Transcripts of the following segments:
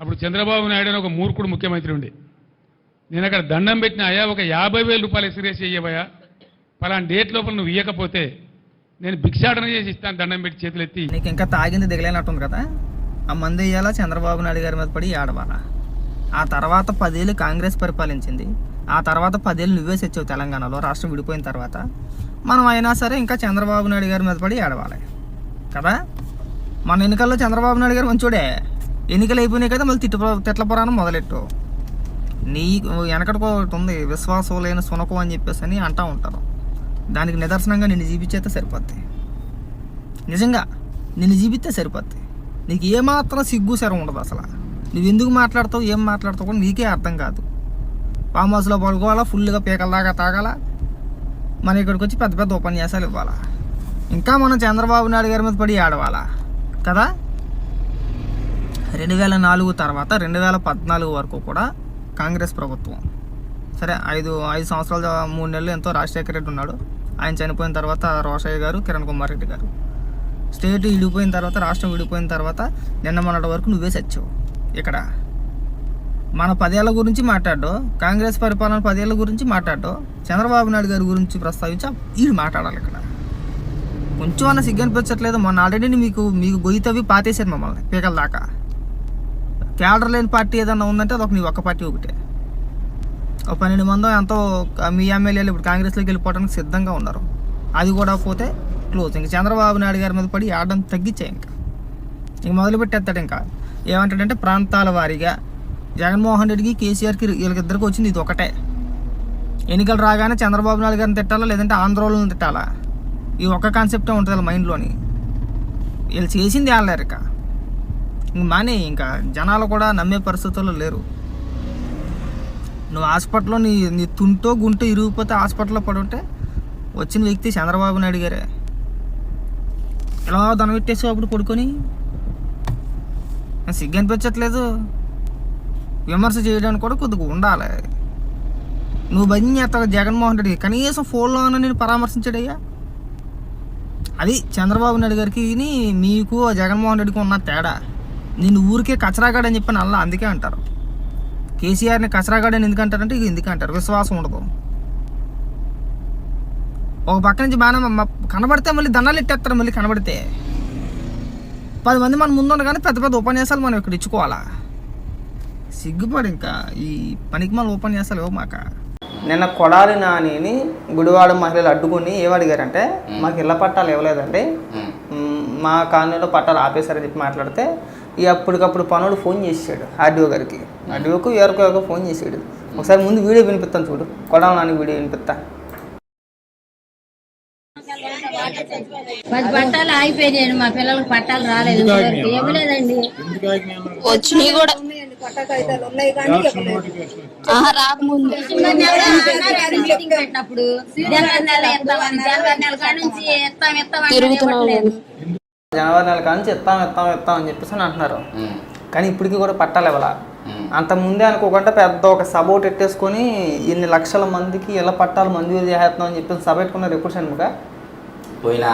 అప్పుడు చంద్రబాబు నాయుడు అని ఒక మూర్ఖుడు ముఖ్యమంత్రి ఉండే. నేను అక్కడ దండం పెట్టిన అయ్యా ఒక యాభై వేల రూపాయలు ఎక్స్రేస్ ఇయ్యవయ్యా. పలానా డేట్ లోపల నువ్వు ఇయ్యకపోతే నేను భిక్షాటన చేసి ఇస్తాను దండం పెట్టి చేతులు ఎత్తి నీకు ఇంకా తాగింది దిగలేనట్టుంది కదా? ఆ మంది ఇయ్యాలా? చంద్రబాబు నాయుడు గారి మీద పడి ఆడవాలా ఆ తర్వాత పదేళ్ళు కాంగ్రెస్ పరిపాలించింది. ఆ తర్వాత పదేళ్ళు నువ్వే తెచ్చావు తెలంగాణలో రాష్ట్రం విడిపోయిన తర్వాత. మనం అయినా సరే ఇంకా చంద్రబాబు నాయుడు గారి మీద పడి ఆడవాలి కదా? మన ఎన్నికల్లో చంద్రబాబు నాయుడు గారు మంచోడే. ఎన్నికలు అయిపోయినాయి కదా మళ్ళీ తిట్టు తిట్ల పురాణం మొదలెట్టు. నీ వెనకటికో ఒకటి ఉంది విశ్వాసం లేని సునకం అని చెప్పేసి అని అంటూ ఉంటారు. దానికి నిదర్శనంగా నిన్ను జీవించేస్తే సరిపోద్ది. నిజంగా నిన్ను జీవిస్తే సరిపోద్ది. నీకు ఏమాత్రం సిగ్గు శరం ఉండదు అసలు. నువ్వు ఎందుకు మాట్లాడతావు ఏం మాట్లాడతావు కూడా నీకే అర్థం కాదు. ఫామ్ హౌస్లో పడుకోవాలా ఫుల్గా పీకల దాకా తాగాల? మన ఇక్కడికి వచ్చి పెద్ద పెద్ద ఉపన్యాసాలు ఇవ్వాలా? ఇంకా మనం చంద్రబాబు నాయుడు గారి మీద పడి ఆడవాలా కదా? రెండు వేల నాలుగు తర్వాత రెండు వేల పద్నాలుగు వరకు కూడా కాంగ్రెస్ ప్రభుత్వం. సరే ఐదు ఐదు సంవత్సరాల మూడు నెలలు ఎంతో రాజశేఖర రెడ్డి ఉన్నాడు. ఆయన చనిపోయిన తర్వాత రోషయ్య గారు కిరణ్ కుమార్ రెడ్డి గారు. స్టేట్ విడిపోయిన తర్వాత రాష్ట్రం విడిపోయిన తర్వాత నిన్న మొన్నటి వరకు నువ్వే చచ్చావు ఇక్కడ. మన పదేళ్ళ గురించి మాట్లాడో కాంగ్రెస్ పరిపాలన పదేళ్ళ గురించి మాట్లాడో చంద్రబాబు నాయుడు గారి గురించి ప్రస్తావించి వీడు మాట్లాడాలి ఇక్కడ. కొంచెం అన్న సిగ్గు అనిపించట్లేదు మొన్న ఆల్రెడీ మీకు మీకు గొయ్యి తవ్వి పాతేశారు మమ్మల్ని పీకల దాకా. క్యాడర్ లేని పార్టీ ఏదన్నా ఉందంటే అది ఒక నీ ఒక్క పార్టీ ఒకటే. ఒక పన్నెండు మందో ఎంతో మీ ఎమ్మెల్యేలు ఇప్పుడు కాంగ్రెస్లోకి వెళ్ళిపోవడానికి సిద్ధంగా ఉన్నారు. అది కూడా పోతే క్లోజ్. ఇంక చంద్రబాబు నాయుడు గారి మీద పడి ఆడడం తగ్గించాయి ఇంకా. ఇంక మొదలుపెట్టేస్తాడు ఇంకా. ఏమంటాడంటే ప్రాంతాల వారీగా జగన్మోహన్ రెడ్డికి కేసీఆర్కి వీళ్ళకిద్దరికి వచ్చింది ఇది ఒకటే. ఎన్నికలు రాగానే చంద్రబాబు నాయుడు గారిని తిట్టాలా లేదంటే ఆంధ్రోళన తిట్టాలా? ఈ ఒక్క కాన్సెప్టే ఉంటుంది వాళ్ళ మైండ్లోని. వీళ్ళు చేసింది వాళ్ళారు ఇక. మానే ఇంకా జనాలు కూడా నమ్మే పరిస్థితుల్లో లేరు. నువ్వు హాస్పిటల్లో నీ నీ తుంటో గుంటో ఇరిగిపోతే హాస్పిటల్లో పడుంటే వచ్చిన వ్యక్తి చంద్రబాబు నాయుడు గారే ఇలా దన పెట్టేసావు అప్పుడు పడుకొని? సిగ్గు అనిపించట్లేదు. విమర్శ చేయడానికి కూడా కొద్దిగా ఉండాలి. నువ్వు భయం చేస్తావు జగన్మోహన్ రెడ్డి కనీసం ఫోన్లో అన్న నేను పరామర్శించాడయ్యా. అది చంద్రబాబు నాయుడు గారికి మీకు జగన్మోహన్ రెడ్డికి ఉన్న తేడా. నేను ఊరికే కచరాగాడు అని చెప్పి అలా అందుకే అంటారు. కేసీఆర్ని కచరాగాడు అని ఎందుకు అంటారంటే ఇక ఎందుకు అంటారు? విశ్వాసం ఉండదు. ఒక పక్క నుంచి బాగానే కనబడితే మళ్ళీ దండాలు ఇట్టేస్తారు మళ్ళీ కనబడితే. పది మంది మన ముందు కానీ పెద్ద పెద్ద ఉపన్యాసాలు మనం ఇక్కడ ఇచ్చుకోవాలా? సిగ్గుపడి ఇంకా. ఈ పనికి మన ఉపన్యాసాలు ఇవ్వ మాక? నిన్న కొడాలి నానిని గుడివాడ మహిళలు అడ్డుకుని ఏమడిగారంటే మాకు ఇళ్ళ పట్టాలు ఇవ్వలేదండి. మ్, మా కాలనీలో పట్టాలు ఆపేశారని చెప్పి మాట్లాడితే ఈ అప్పటికప్పుడు పనుడు ఫోన్ చేసాడు ఆర్డీఓ గారికి. ఆర్డీఓకు ఎవరికో ఎవరికో ఫోన్ చేసాడు. ఒకసారి ముందు వీడియో వినిపిస్తాను చూడు. కొడాలి నాని వీడియో వినిపిస్తా. పది పట్టాలు ఆగిపోయాయండి మా పిల్లలకు పట్టాలు రాలేదు. ఇవ్వలేదండి. వచ్చినాయి కూడా. రాకముందు. మీటింగ్ పెట్టినప్పుడు. జనవరి నెల ఇస్తామని జనవరి నెల కాడ నుంచి ఇస్తాం ఇస్తాం అంటే తిరుగుతున్నాం ఇవ్వట్లేదు. జనవరి నెల కానించి ఇస్తాం ఇస్తాం ఇస్తాం అని చెప్పేసి అని అంటున్నారు. కానీ ఇప్పటికీ కూడా పట్టాలు ఇవ్వాల అంత ముందే అనుకోకుండా పెద్ద ఒక సభ ఒకటి పెట్టేసుకొని ఇన్ని లక్షల మందికి ఇలా పట్టాలు మంజూరు చేస్తున్నాం అని చెప్పేసి సభ పెట్టుకున్నారు ఎప్పుడు షణ్ముఖ పోయిన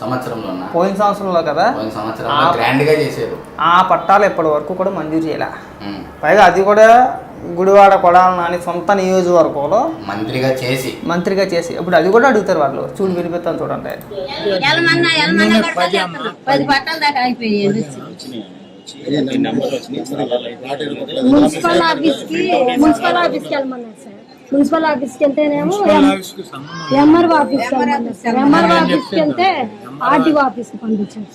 సంవత్సరంలో పోయిన సంవత్సరంలో కదా? పోయిన సంవత్సరంలో గ్రాండ్గా చేశారు ఆ పట్టాలు ఇప్పటి వరకు కూడా మంజూరు చేయాల. పైగా అది కూడా గుడివాడ కొడాల నాని సొంత నియోజకవర్గంలో మంత్రిగా చేసి. మంత్రిగా చేసి. ఇప్పుడు అది కూడా అడుగుతారు వాళ్ళు. చూడు వినిపిస్తాను చూడండి మున్సిపల్ ఆఫీస్కి మున్సిపల్ ఆఫీస్కి వెళ్ళమన్నారు సార్. మున్సిపల్ ఆఫీస్కి వెళ్తేనేమో ఎంఆర్ఓ ఆఫీస్ ఎంఆర్ఓ ఆఫీస్కి వెళ్తే ఆర్టీఓ ఆఫీస్కి పంపించారు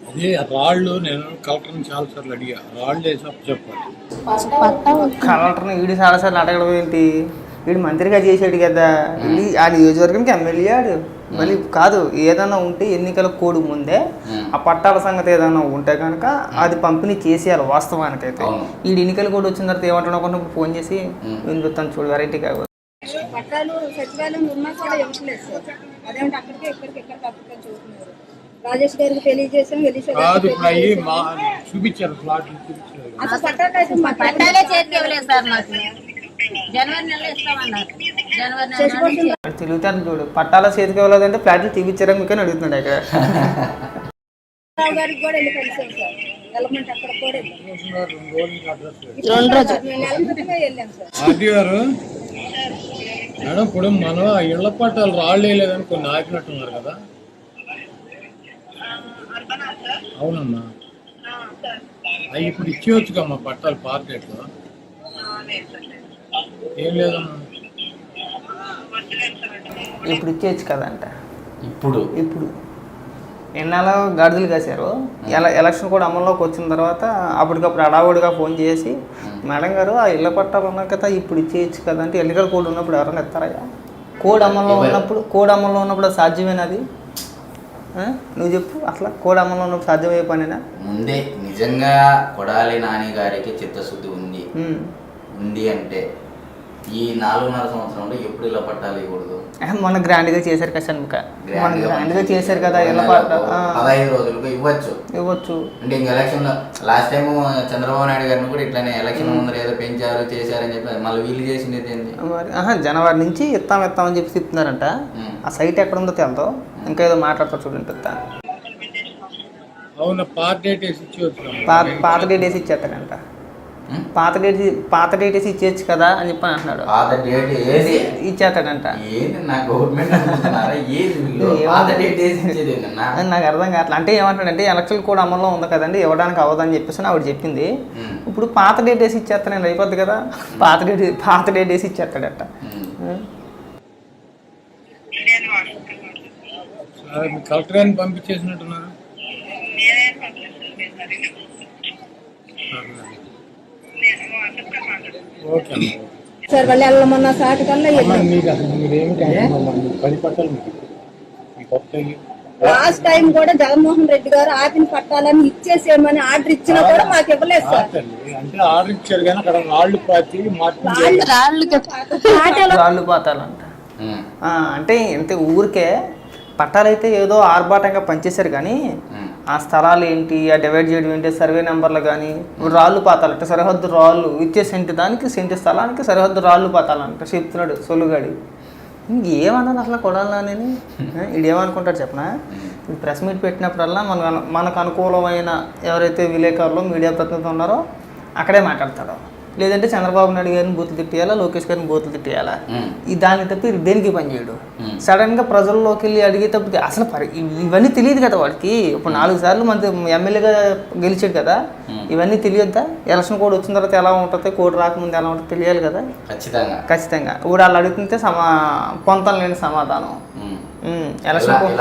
అదే రాళ్ళు నేను కలెక్టర్ని చాలాసార్లు అడిగా. రాళ్ళు వేసి అప్పు చెప్పాలి. కలెక్టర్ని వీడి చాలాసార్లు అడగడం ఏంటి? వీడు మంత్రిగా చేసాడు కదా. వీడి ఆ నియోజకవర్గానికి ఎమ్మెల్యే ఆడు. మళ్ళీ కాదు ఏదైనా ఉంటే ఎన్నికల కోడ్ ముందే ఆ పట్టాల సంగతి ఏదైనా ఉంటే కనుక అది పంపిణీ చేసేయాలి వాస్తవానికైతే. అవును. ఈ ఎన్నికల కోడ్ వచ్చిన తర్వాత ఏమంటాడు అనుకుంటే ఫోన్ చేసి వినిపిస్తాను చూడు వెరైటీ కాదు. పట్టాలు సచివాలయం ఉన్నా కూడా ఇవ్వట్లేదు సార్. అదేంటి అక్కడికి ఇక్కడికి ఇక్కడికి అక్కడికి చూస్తున్నారు. రాజేష్ గారికి తెలియజేసాం వెలిసా కాదు ఇప్పుడు అయ్యి మా చూపించారు ప్లాట్లు చూపించారు. అసలు పట్టాలు అయితే మాకు పట్టాలే చేతికి ఇవ్వలేదు సార్ మాకు. జనవరి నెలలో ఇస్తామన్నారు. జనవరి నెల నుంచి. తిరుగుతాను చూడు. పట్టాల చేతికి ఇవ్వలేదంటే ఫ్లాట్లు తీపిచ్చారా మీకు అని అడుగుతున్నాడు ఇక్కడ. రావు గారికి కూడా వెళ్ళి కలిసాం సార్. వెళ్ళమంటే అక్కడ కూడా వెళ్ళాం. రెండు రోజుల. నుంచి అడ్రస్ లేదు రెండు రోజులు మేము నెల క్రితమే వెళ్ళాం సార్. ఆర్టీ గారు మేడం ఇప్పుడు మనం ఆ ఇళ్ళ పట్టాలు రాళ్ళు వేయలేదని కొన్ని ఆపినట్టున్నారు కదా. అవునమ్మా. అవి ఇప్పుడు పట్టాలు పార్కెట్లో ఏం లేదమ్మా. ఇప్పుడు ఇచ్చేయచ్చు కదంట. ఇప్పుడు? ఇప్పుడు. ఎన్నాళ్ళ గాడిదలు కాశారు. ఎల ఎలక్షన్ కూడా అమల్లోకి వచ్చిన తర్వాత అప్పటికప్పుడు అడావుడిగా ఫోన్ చేసి మేడం గారు ఆ ఇళ్ళ పట్టాలు ఉన్నాయి కదా ఇప్పుడు ఇచ్చేయచ్చు కదా అంటే ఎన్నికల కోడ్ ఉన్నప్పుడు ఎవరైనా ఇస్తారయ్యా కోడ్ అమల్లో ఉన్నప్పుడు కోడ్ అమల్లో ఉన్నప్పుడు అది సాధ్యమేనది? నువ్వు చెప్పు అట్లా కోడ్ అమల్లో ఉన్నప్పుడు సాధ్యమయ్యే పనేనా? ముందే నిజంగా కొడాలి నాని గారికి చిత్తశుద్ధి ఉంది. ఉంది అంటే ఈ నాలుగున్నర సంవత్సరంలో ఎప్పుడు ఇలా పట్టాలి ఏ, మొన్న గ్రాండ్గా చేశారు కదా షణ్ముఖ. మొన్న గ్రాండ్గా చేశారు కదా ఆ, పదహైదు రోజులకు ఇవ్వచ్చు. ఇవ్వచ్చు. అంటే ఇంక election last time Chandrababu Naidu గారిని కూడా ఇట్లానే ఎలక్షన్ ముందర ఏదో పెంచారు చేశారని చెప్పి మళ్ళీ వీళ్ళు చేసింది ఆహా, జనవరి నుంచి ఇస్తాం ఇస్తాం అని చెప్పి చెప్తున్నారంట. ఆ సైట్ ఎక్కడ ఉందో తెలదో ఇంకా ఏదో మాట్లాడతా చూడండి. అవునా పాత పాత డేట్ వేసి ఇచ్చేస్తాడంట? పాత డేట్ పాత డేట్ వేసి ఇచ్చేయచ్చు కదా అని చెప్పి అంటున్నాడు. పాత డేట్ ఏది? ఇచ్చేస్తాడంట. ఏంది? నా గవర్నమెంట్. పాత నాకు అర్థం కావట్లేదు అంటే ఏమంటాడంటే ఎలక్షన్ కూడా అమల్లో ఉంది కదండి ఇవ్వడానికి అవ్వదని చెప్పేసి ఆవిడ చెప్పింది. ఇప్పుడు పాత డేట్ వేసి ఇచ్చేస్తానండి అయిపోద్ది కదా. పాత డేట్ పాత డేట్ వేసి ఇచ్చేస్తాడట. సరే మీ కలెక్టర్ గారిని పంపించేసినట్టున్నారు? ఓకే సార్ వాళ్ళు వెళ్ళమన్న సాటి కల్లా లాస్ట్ టైం కూడా జగన్మోహన్ రెడ్డి గారు ఆపిన పట్టాలని ఇచ్చేసేయమని ఆర్డర్ ఇచ్చినా కూడా మాకు ఇవ్వలేదు సార్. ఆటండి. అంటే ఆర్డర్ ఇచ్చారు కానీ అక్కడ రాళ్ళు పాతి మార్పు రాళ్ళు రాళ్ళు పోతాలంట. అంటే ఇంత ఊరికే పట్టాలైతే ఏదో ఆర్భాటంగా పనిచేశారు కానీ. ఆ స్థలాలు ఏంటి ఆ డివైడ్ చేయడం ఏంటి సర్వే నెంబర్లు కానీ రాళ్ళు పాతాలంట సరిహద్దు రాళ్ళు ఇచ్చే సెంటు దానికి సెంటు స్థలానికి సరిహద్దు రాళ్ళు పాతాలంట చెప్తున్నాడు సొల్లుగాడి ఇంకేమన్నాను అసలు కొడాలని ఇది ఏమనుకుంటాడు చెప్పనా? ప్రెస్ మీట్ పెట్టినప్పుడల్లా మన మనకు అనుకూలమైన ఎవరైతే విలేకరులు మీడియా ప్రతినిధులు ఉన్నారో అక్కడే మాట్లాడతాడు. లేదంటే చంద్రబాబు నాయుడు గారిని బూతులు తిట్టేయాలా లోకేష్ గారిని బూతులు తిట్టేయాలా. ఈ దాన్ని తప్పి దేనికి పని చేయడు. సడన్గా ప్రజల్లోకి వెళ్ళి అడిగేటప్పుడు అసలు పరి- ఇవ్- ఇవన్నీ తెలియదు కదా వాడికి. ఇప్పుడు నాలుగు సార్లు మన ఎమ్మెల్యేగా గెలిచాడు కదా. ఇవన్నీ తెలియద్దా? ఎలక్షన్ కోడ్ వచ్చిన తర్వాత ఎలా ఉంటుంది? కోడ్ రాకముందు ఎలా ఉంటుంది? తెలియాలి కదా. ఖచ్చితంగా. ఖచ్చితంగా. ఇప్పుడు వాళ్ళు అడుగుతుంటే సమా పొంతం లేని సమాధానం. ఎలక్షన్ కోడ్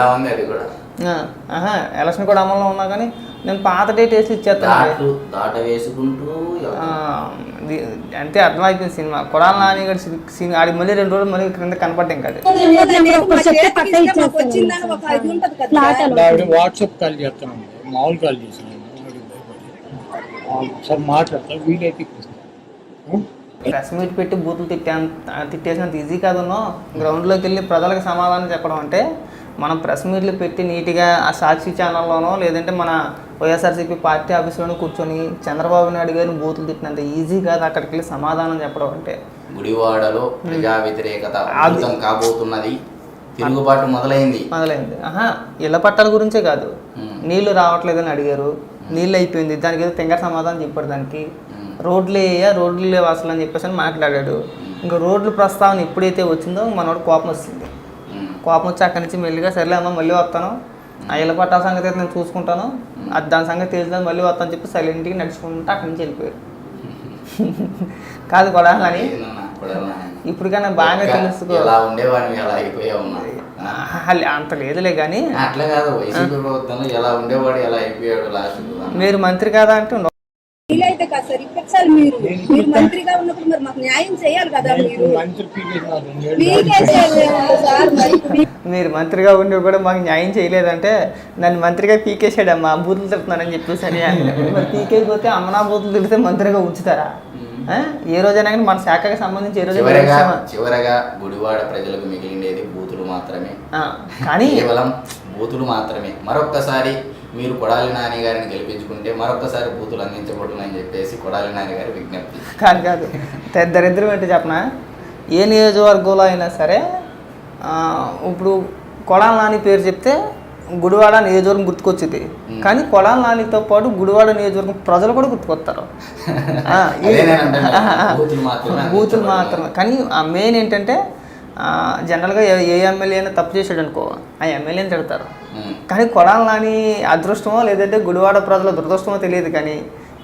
ఎలక్షన్ కోడ్ అమల్లో ఉన్నా కానీ నేను పాత డేట్ వేసి ఇచ్చేస్తాను దాటు వేసుకుంటూ అంటే అర్థమైపోయింది సినిమా. కొడాల నాని గారి సినిమా ఆడి మళ్ళీ రెండు రోజులు మళ్ళీ క్రింద కనపడ్డాం కదా. కదా వాట్సాప్ కాల్ చేస్తానండి మామూలు కాల్. ఆ, సార్ మాట్లాడతా. వీలైతే ప్రెస్ మీట్ పెట్టి బూతులు తిట్టా తిట్టేసినంత ఈజీ కాదునో గ్రౌండ్లోకి వెళ్ళి ప్రజలకు సమాధానం చెప్పడం అంటే మనం ప్రెస్ మీట్లు పెట్టి నీట్గా ఆ సాక్షి ఛానల్లోనో లేదంటే మన వైఎస్ఆర్సీపీ పార్టీ ఆఫీస్లోనో కూర్చొని చంద్రబాబు నాయుడు గారిని బూతులు తిట్టినంత ఈజీ కాదు అక్కడికి వెళ్ళి సమాధానం చెప్పడం అంటే. గుడివాడలో ప్రజా వ్యతిరేకత కాబోతున్నది. తిరుగుబాటు మొదలైంది. మొదలైంది. ఆహా ఇళ్ళ పట్టాల గురించే కాదు. నీళ్ళు రావట్లేదని అడిగారు. నీళ్ళు అయిపోయింది దానికి ఏదో తెంగ సమాధానం చెప్పాడు దానికి. రోడ్లు వేయ రోడ్లు లేవు అసలు అని చెప్పేసి అని మాట్లాడాడు. ఇంకా రోడ్లు ప్రస్తావన ఎప్పుడైతే వచ్చిందో మనోడు కోపం ఉమ్. కోపం వచ్చి అక్కడి నుంచి మెల్లిగా సర్లే అమ్మ మళ్ళీ వస్తాను. ఆ ఇళ్ళ పట్టాల సంగతి అయితే నేను చూసుకుంటాను. అది దాని సంగతి తెలిసిందని మళ్ళీ వస్తాను చెప్పి సైలెంట్గా నడుచుకుంటూ అక్కడి నుంచి వెళ్ళిపోయారు కాదు కూడా అని ఏందన్నా కొడాలి నాని? ఇప్పటికైనా బాగా తెలుసుకో. అంత లేదులే కానీ. అట్లా కాదు వైసీపీ ప్రభుత్వంలో ఎలా ఉండేవాడు ఎలా అయిపోయాడు లాస్ట్ మీరు మంత్రి కాదా అంటే. వీలైతే కాదు సార్ ఇప్పించాలి మీరు మీరు మంత్రిగా ఉన్నప్పుడు మరి మాకు న్యాయం చేయాలి కదా మీరు? మంచి పీకేసినారు రెండేళ్ళు మీకే చేయాలి సార్ మరి మీరు మంత్రిగా ఉండి కూడా మాకు న్యాయం చేయలేదంటే నన్ను మంత్రిగా పీకేసాడమ్మా బూతులు తిడుతున్నానని చెప్పేసి అని. మరి పీకేయకపోతే అమ్మనా బూతులు తిడితే మంత్రిగా ఉంచుతారా? ఆ? ఏ రోజైనా కానీ మన శాఖకి సంబంధించి ఏ రోజైనా చివరగా గుడివాడ ప్రజలకు మిగిలిండేది బూతులు మాత్రమే. ఆ, కానీ కేవలం బూతులు మాత్రమే. మరొక్కసారి మీరు కొడాలి నాని గారిని గెలిపించుకుంటే మరొక్కసారి బూతులు అందించబడునని చెప్పేసి కొడాలి నాని గారి విజ్ఞప్తి కాదు కాదు. దరిద్రం ఏంటో చెప్పనా? ఏ నియోజకవర్గంలో అయినా సరే ఇప్పుడు కొడాల నాని పేరు చెప్తే గుడివాడ నియోజకవర్గం గుర్తుకొచ్చింది. కానీ కొడాల నానితో పాటు గుడివాడ నియోజకవర్గం ప్రజలు కూడా గుర్తుకొస్తారు. బూతులు మాత్రమే. కానీ ఆ మెయిన్ ఏంటంటే జనరల్గా ఏ ఎమ్మెల్యే అయినా తప్పు చేసాడు అనుకో ఆ ఎమ్మెల్యేని తిడతారు. కానీ కొడాల నాని అదృష్టమో లేదంటే గుడివాడ ప్రజల దురదృష్టమో తెలియదు కానీ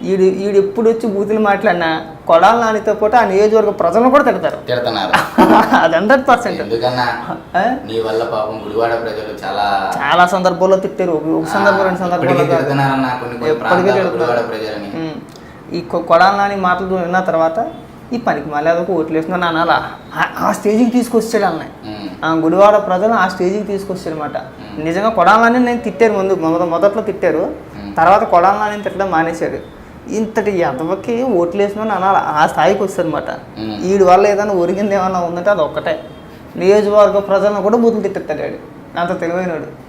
ఈడు ఈడు ఎప్పుడు వచ్చి బూతులు మాట్లాడినా కొడాల నానితో పాటు ఆ నియోజకవర్గ ప్రజలను కూడా తిడతారు. తిడుతున్నారు. అది హండ్రెడ్ పర్సెంట్ నీ వల్ల పాపం గుడివాడ ప్రజలు చాలా చాలా సందర్భాల్లో తిట్టారు. ఒక- సందర్భం రెండు సందర్భాల్లో ఎప్పటికీ ఉమ్. ఈ కొడాల నాని మాటలు విన్న తర్వాత ఈ పనికి మళ్ళీ అదొక ఓట్లు వేస్తున్నాను అనాలా ఆ- స్టేజ్కి తీసుకొచ్చాడు ఉమ్. ఆ గుడివాడ ప్రజలు ఆ స్టేజ్కి తీసుకొచ్చారు అనమాట నిజంగా కొడాలని నేను తిట్టారు ముందు. మొద- మొదట్లో తిట్టారు. తర్వాత కొడాలని తిట్టడం మానేశాడు ఇంతటి ఎదవకి ఓట్లు వేసిన అనాలి ఆ స్థాయికి వస్తుంది అనమాట ఉమ్. వీడి వల్ల ఏదైనా ఒరిగింది ఏమన్నా ఉందంటే అది ఒక్కటే. నియోజకవర్గ ప్రజలను కూడా బూతులు తిట్టేస్తాడు వాడు. అంత తెలివైనడు.